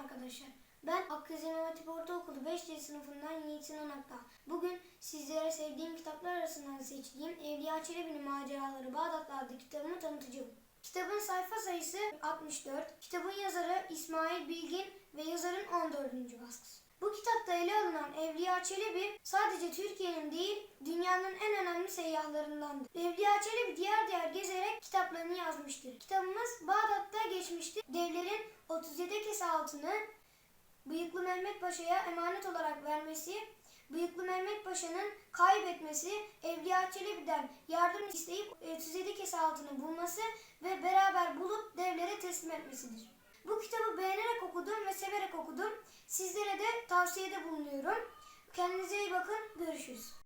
arkadaşlar. Ben Akkız İmam Hatip Ortaokulu 5. sınıfından Yiğit Sinan Akta. Bugün sizlere sevdiğim kitaplar arasından seçtiğim Evliya Çelebi'nin Maceraları Bağdat'ta adlı kitabımı tanıtacağım. Kitabın sayfa sayısı 64, kitabın yazarı İsmail Bilgin ve yazarın 14. baskısı. Bu kitapta ele alınan Evliya Çelebi sadece Türkiye'nin değil dünyanın en önemli seyyahlarındandır. Evliya Çelebi diğer diğer gezerek kitaplarını yazmıştır. Kitabımız Bağdat'ta geçmiştir. Devlerin 37 kese altını Bıyıklı Mehmet Paşa'ya emanet olarak vermesi, Bıyıklı Mehmet Paşa'nın kaybetmesi, Evliya Çelebi'den yardım isteyip 37 kese altını bulması ve beraber bulup devlere teslim etmesidir. Bu kitabı beğenerek okudum ve severek okudum. Sizlere de tavsiyede bulunuyorum. Kendinize iyi bakın. Görüşürüz.